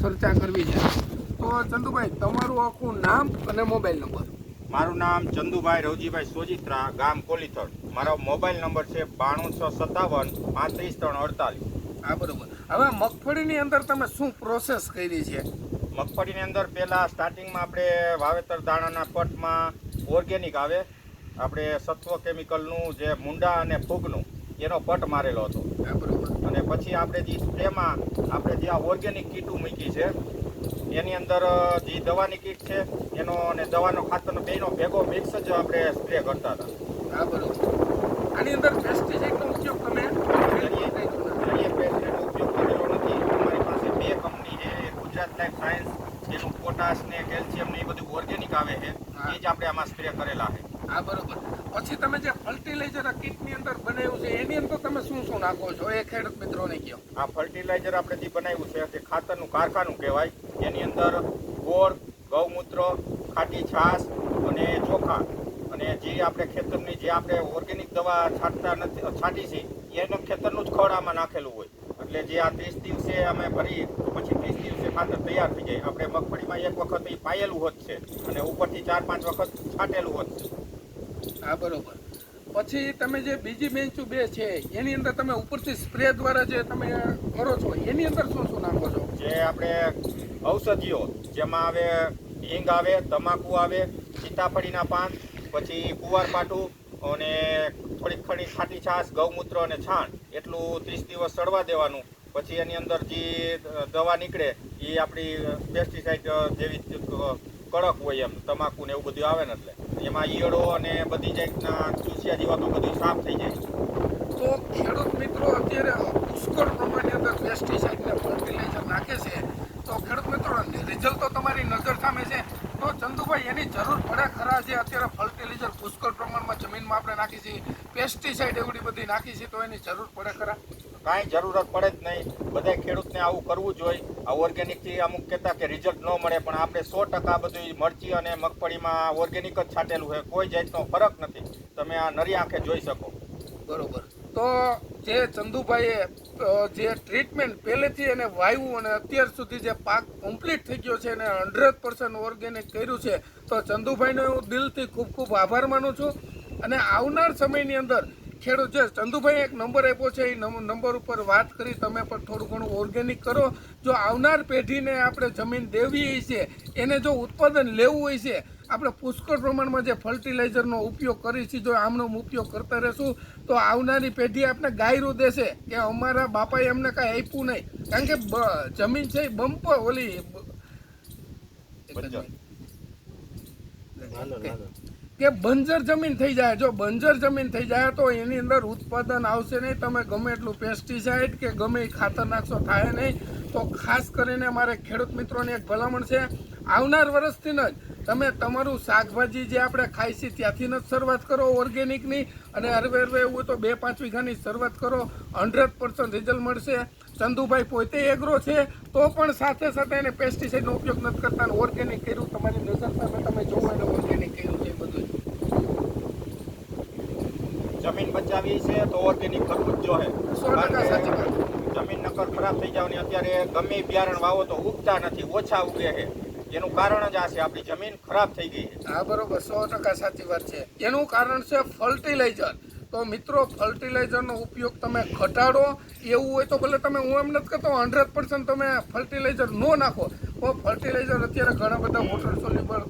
ચર્ચા કરવી છે. તો ચંદુભાઈ તમારું આખું નામ અને મોબાઈલ નંબર. મારું નામ ચંદુભાઈ રવજીભાઈ સોજિત્રા ગામ કોલીથળ. મારો મોબાઈલ નંબર છે બાણું છ સત્તાવન પાંત્રીસ ત્રણ અડતાલીસ. હા બરોબર. હવે મગફળીની અંદર તમે શું પ્રોસેસ કરી છે? મગફળીની અંદર પહેલાં સ્ટાર્ટિંગમાં આપણે વાવેતર દાણાના પટમાં ઓર્ગેનિક આવે. આપણે સત્વ કેમિકલનું જે મુંડા અને ફૂગનું એનો પટ મારેલો હતો. અને પછી આપણે જે સ્પ્રેમાં આપણે જે આ ઓર્ગેનિક કીટું મૂકી છે એની અંદર જે દવાની કીટ છે એનો અને દવાનો ખાતરનો બેનો ભેગો મિક્સ જ આપણે સ્પ્રે કરતા હતા. બરાબર. આની અંદર પેસ્ટિસાઇડનો ઉપયોગ તમે કરીએ કરીએ ઉપયોગ કરેલો નથી. અમારી પાસે બે કંપની છે એક ગુજરાત લાઈફ સાયન્સ જેનું પોટાશ ને કેલ્શિયમ ને એ બધું ઓર્ગેનિક આવે છે. એ જ આપણે આમાં સ્પ્રે કરેલા છે. હા, બરોબર. પછી તમે જે ફર્ટિલાઇઝર આ કીટની અંદર બનાવ્યું છે, એની અંદર તમે શું શું નાખો છો? એ ખેડૂત મિત્રોને કહો. આ ફર્ટિલાઇઝર આપણે જે બનાવ્યું છે, તે ખાતરનું કારખાનું કહેવાય. એની અંદર ગોળ, ગૌમૂત્ર, ખાટી છાશ અને ચોખા અને જે આપણે ખેતરની જે આપણે ઓર્ગેનિક દવા છાંટતા નથી, છાંટી છે, એનું ખેતરનું જ ખડ આમાં નાખેલું હોય. એટલે જે આ ત્રીસ દિવસે અમે ભરી પછી ત્રીસ દિવસે ખાતર તૈયાર થઈ જાય. આપણે મગફળીમાં એક વખત એ પાયેલું હોત છે અને ઉપરથી ચાર પાંચ વખત છાંટેલું હોત છે. હા, બરોબર. પછી તમે જે બીજી બેન્ચો બે છે, એની અંદર તમે ઉપરથી સ્પ્રે દ્વારા જે તમે કરો છો, એની અંદર શું શું નાખો છો? જે આપણે ઔષધિઓ, જેમાં આવે હિંગ આવે, તમાકુ આવે, સીતાફળીના પાન, પછી કુવાર પાટું અને થોડીક ખણી ખાટી છાશ, ગૌમૂત્ર અને છાણ, એટલું ત્રીસ દિવસ સડવા દેવાનું. પછી એની અંદર જે દવા નીકળે એ આપણી પેસ્ટિસાઇડ જેવી કડક હોય એમ, તમાકુ ને એવું બધું આવે ને એટલે. એમાં ઈયળો અને બધી જાતના ચૂસિયા જીવાતો બધું સાફ થઈ જાય. તો ખેડૂત મિત્રો અત્યારે પુષ્કળ પ્રમાણની અંદર પેસ્ટિસાઇડ ને ફર્ટિલાઇઝર નાખે છે. તો ખેડૂત મિત્રો રિઝલ્ટ તો તમારી નજર સામે છે. તો ચંદુભાઈ, એની જરૂર પડે ખરા છે અત્યારે ફર્ટિલાઇઝર પુષ્કળ પ્રમાણમાં જમીનમાં આપણે નાખી છીએ પેસ્ટિસાઇડ એવડી બધી નાખી છીએ તો એની જરૂર પડે ખરા? કાંઈ જરૂરત પડે જ નહીં. બધા ખેડૂતને આવું કરવું જોઈએ આ ઓર્ગેનિકથી અમુક કહેતા કે રિઝલ્ટ ન મળે, પણ આપણે સો ટકા બધું મરચી અને મગફળીમાં ઓર્ગેનિક જ છાંટેલું છે. કોઈ જાતનો ફરક નથી. તમે આ નરી આંખે જોઈ શકો. બરોબર. તો જે ચંદુભાઈએ જે ટ્રીટમેન્ટ પહેલેથી એને વાવ્યું અને અત્યાર સુધી જે પાક કમ્પ્લીટ થઈ ગયો છે અને હંડ્રેડ પર્સન્ટ ઓર્ગેનિક કર્યું છે, તો ચંદુભાઈનો હું દિલથી ખૂબ ખૂબ આભાર માનું છું. અને આવનાર સમયની અંદર ખેડૂત જે ચંદુભાઈ એક નંબર આપ્યો છે એ નંબર ઉપર વાત કરી તમે પણ થોડું ઘણું ઓર્ગેનિક કરો. જો આવનાર પેઢીને આપણે જમીન દેવી છે એને જો ઉત્પાદન લેવું હોય છે આપણે પુષ્કળ પ્રમાણમાં જે ફર્ટિલાઇઝરનો ઉપયોગ કરી છે જો આમનો ઉપયોગ કરતા રહેશું તો આવનારી પેઢી આપણે ગાયરું દેશે કે અમારા બાપાએ અમને કાંઈ આપ્યું નહીં. કારણ કે જમીન છે એ બંપ ઓલી કે બંજર જમીન થઈ જાય. જો બંજર જમીન થઈ જાય તો એની અંદર ઉત્પાદન આવશે નહીં. તમે ગમે એટલું પેસ્ટિસાઇડ કે ગમે એ ખાતર નાખશો, થાય નહીં. તો ખાસ કરીને મારે ખેડૂત મિત્રોની એક ભલામણ છે. આવનાર વર્ષથી જ. તમે તમારું શાકભાજી જે આપણે ખાઈ છીએ ત્યાંથી જ શરૂઆત કરો ઓર્ગેનિકની અને હરવે હરવે એવું તો બે પાંચ વીઘાની શરૂઆત કરો. હંડ્રેડ પર્સન્ટ રિઝલ્ટ મળશે. ચંદુભાઈ પોતે એગ્રો છે. તો પણ સાથે સાથે એને પેસ્ટિસાઇડનો ઉપયોગ નથી કરતા ઓર્ગેનિક કર્યું. તમારી નજર સામે તમે જોવો એને કર્યું છે એ બધું જમીન બચાવી છે તો ઓર્ગેનિક કરવું જ જોઈએ જમીન નકર ખરાબ થઈ જવાની અત્યારે ગમે બિયારણ વાવો તો ઉગતા નથી ઓછા ઉગે છે એનું કારણ જ આ છે આપણી જમીન ખરાબ થઈ ગઈ છે. હા બરોબર સો ટકા સાચી વાત છે. એનું કારણ છે ફર્ટિલાઇઝર તો મિત્રો ફર્ટિલાઇઝરનો ઉપયોગ તમે ઘટાડો એવું હોય તો ભલે તમે હું એમ નથી કહેતો હંડ્રેડ પર્સન્ટ તમે ફર્ટિલાઇઝર ન નાખો. તો ફર્ટિલાઇઝર અત્યારે ઘણા બધા વોટર સોલ્યુબલ